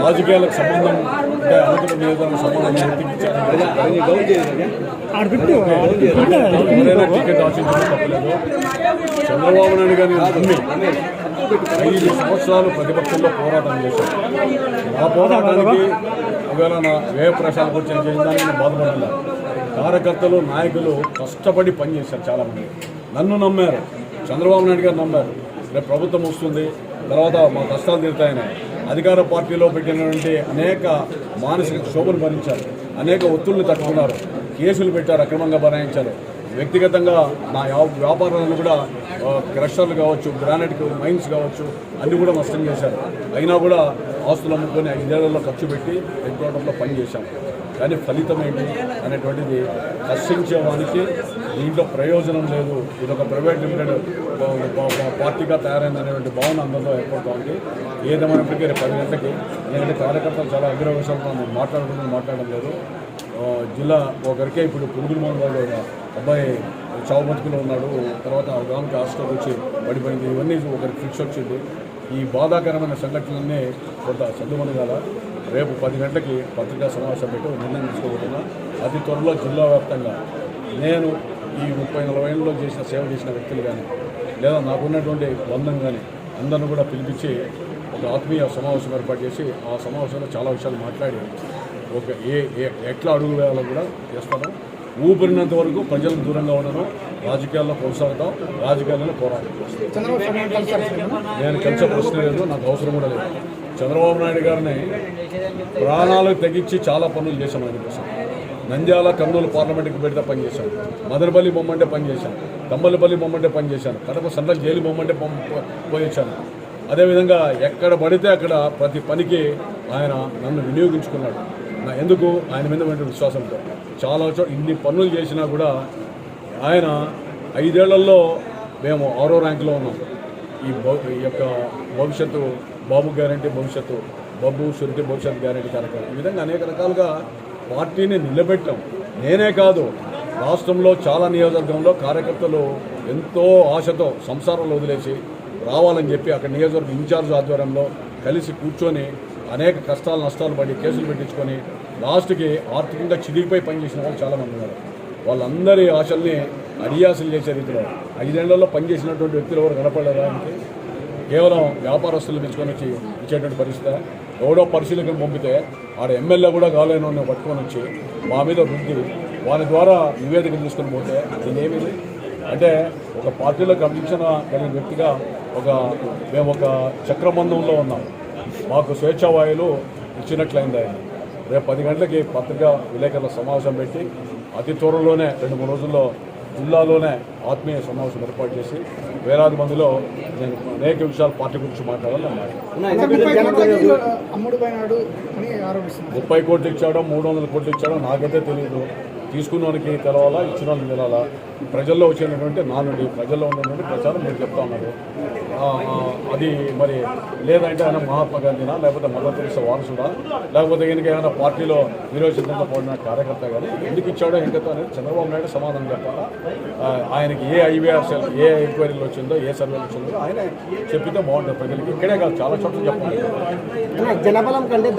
రాజకీయాలకు సంబంధం అంటే అనంతపురం నియోజకవర్గం సంబంధం ఎవరైనా టికెట్ ఆశించడం తప్పలేదు. చంద్రబాబు నాయుడు గారిని నమ్మి ఐదు సంవత్సరాలు ప్రతిపక్షంలో పోరాటం చేశారు. ఆ పోరాటానికి ఒకవేళ నా వ్యయ ప్రశాల నేను చేసిన దానికి నేను కార్యకర్తలు నాయకులు కష్టపడి పనిచేశారు చాలామంది. నన్ను నమ్మారు. చంద్రబాబు నాయుడు గారు నమ్మారు. రేపు ప్రభుత్వం వస్తుంది. తర్వాత మా కష్టాలు తీరుతాయని అధికార పార్టీలో పెట్టినటువంటి అనేక మానసిక క్షోభను భరించారు. అనేక ఒత్తుల్ని తట్టుకున్నారు. కేసులు పెట్టారు అక్రమంగా బనాయించారు. వ్యక్తిగతంగా నా వ్యాపారాలను కూడా క్రషర్లు కావచ్చు గ్రానైట్ మైన్స్ కావచ్చు అన్నీ కూడా నష్టం చేశారు. అయినా కూడా ఆస్తులు అమ్ముకొని ఐదేళ్ళలో ఖర్చు పెట్టి హెడ్ క్వార్టర్లో పనిచేశాం కానీ ఫలితం ఏంటి అనేటువంటిది హర్షించే వారికి దీంట్లో ప్రయోజనం లేదు. ఇది ఒక ప్రైవేట్ లిమిటెడ్ పార్టీగా తయారైంది అనేటువంటి భావన అందరిలో ఏర్పడుతూ ఉంది. ఏదేమైనప్పటికీ రేపు పది గంటలకి ఎందుకంటే కార్యకర్తలు చాలా అగ్రవేశాలతో మాట్లాడుకుంటూ మాట్లాడడం లేదు. జిల్లా ఒకరికే ఇప్పుడు పురుగుల మందు అబ్బాయి చావు బతుకులో ఉన్నాడు. తర్వాత గ్రామకి హాస్టల్ వచ్చి పడిపోయింది. ఇవన్నీ ఒకరికి ఫిక్స్ వచ్చింది. ఈ బాధాకరమైన సంఘటనలన్నీ కొంత చదువుమని కదా రేపు పది గంటలకి పత్రికా సమావేశం పెట్టి నిర్ణయం తీసుకోబోతున్నా. అతి త్వరలో జిల్లా వ్యాప్తంగా నేను ఈ ముప్పై నలభై ఏళ్ళలో చేసిన సేవ చేసిన వ్యక్తులు కానీ లేదా నాకున్నటువంటి బంధం కానీ అందరిని కూడా పిలిపించి ఒక ఆత్మీయ సమావేశం ఏర్పాటు చేసి ఆ సమావేశంలో చాలా విషయాలు మాట్లాడి ఒక ఏ ఏ- ఎట్లా అడుగు వేయాలో కూడా చేస్తాను. ఊపిరినంత వరకు ప్రజలకు దూరంగా ఉండడం రాజకీయాల్లో కొనసాగుతాం. రాజకీయాల్లో పోరాటం. నేను కలిసే ప్రశ్న లేదు. నాకు అవసరం కూడా లేదు. చంద్రబాబు నాయుడు గారిని ప్రాణాలకు తెగించి చాలా పనులు చేశాం ఆయన కోసం. నంద్యాల కర్నూలు పార్లమెంట్కి పెడితే పనిచేశాను మదనపల్లి బొమ్మంటే పనిచేశాను తమ్మలపల్లి బొమ్మంటే పనిచేశాను. కడప సెంట్రల్ జైలు బొమ్మంటే పోయించాను అదేవిధంగా ఎక్కడ పడితే అక్కడ ప్రతి పనికి ఆయన నన్ను వినియోగించుకున్నాడు. నా ఎందుకు? ఆయన మీద విశ్వాసంతో. చాలా చోట్ల ఇన్ని పనులు చేసినా కూడా ఆయన ఐదేళ్ళలో మేము ఆరో ర్యాంకులో ఉన్నాం. ఈ ఈ యొక్క భవిష్యత్తు బాబు గ్యారంటీ భవిష్యత్తు బాబు షురిటీ భవిష్యత్తు గ్యారంటీ కార్యక్రమం. ఈ విధంగా అనేక రకాలుగా పార్టీని నిలబెట్టాం. నేనే కాదు రాష్ట్రంలో చాలా నియోజకవర్గంలో కార్యకర్తలు ఎంతో ఆశతో సంసారాలు వదిలేసి రావాలని చెప్పి అక్కడ నియోజకవర్గ ఇన్ఛార్జ్ ఆధ్వర్యంలో కలిసి కూర్చొని అనేక కష్టాలు నష్టాలు పడి కేసులు పెట్టించుకొని లాస్ట్కి ఆర్థికంగా చిరిగిపోయి పనిచేసిన వాళ్ళు చాలామంది ఉన్నారు. వాళ్ళందరి ఆశల్ని అడియాసలు చేసే రీతిలో ఐదేళ్ళలో పనిచేసినటువంటి వ్యక్తులు ఎవరు కనపడడానికి కేవలం వ్యాపారస్తులు పెంచుకొని వచ్చి ఇచ్చేటువంటి పరిస్థితి. ఎవడో పరిశీలకులు పంపితే ఆడ ఎమ్మెల్యే కూడా కాలేని పట్టుకొని వచ్చి మా మీద రుద్ది వారి ద్వారా నివేదిక తీసుకొని పోతే దీనేమి అంటే ఒక పార్టీలో క్రమశిక్షణ కలిగిన వ్యక్తిగా ఒక మేము ఒక చక్రబంధంలో ఉన్నాం. మాకు స్వేచ్ఛావాయులు ఇచ్చినట్లయింది ఆయన. రేపు పది గంటలకి పత్రికా విలేకరుల సమావేశం పెట్టి అతి త్వరలోనే రెండు మూడు రోజుల్లో జిల్లాలోనే ఆత్మీయ సమావేశం ఏర్పాటు చేసి వేలాది మందిలో నేను అనేక విషయాలు పార్టీ గురించి మాట్లాడాలని మాట్లాడాను అమ్ముడు పోయినాడు అని ఆరోపిస్తున్నారు. ముప్పై కోట్లు ఇచ్చాడో మూడు వందల కోట్లు ఇచ్చాడో నాకైతే తెలియదు తీసుకున్నవానికి తెలవాలా ఇచ్చిన వాళ్ళకి తెలవాలా? ప్రజల్లో వచ్చినటువంటి నానుండి ప్రజల్లో ఉన్నటువంటి ప్రచారం మీరు చెప్తా ఉన్నారు. అది మరి లేదంటే ఆయన మహాత్మా గాంధీనా లేకపోతే మదర్ వారసుడా లేకపోతే ఈయనకి ఏమైనా పార్టీలో విరోచితంగా పోడిన కార్యకర్త కానీ ఎందుకు ఇచ్చాడో ఏంటో అనేది చంద్రబాబు నాయుడు సమాధానం చెప్పాలా? ఆయనకి ఏ ఐవీఆర్ సెల్ ఏ ఎంక్వైరీలు వచ్చిందో ఏ సర్వేలు వచ్చిందో ఆయన చెప్పితే బాగుంటుంది ప్రజలకి. ఇక్కడే కాదు చాలా చోట్ల చెప్పాలి. జనబలం కంటే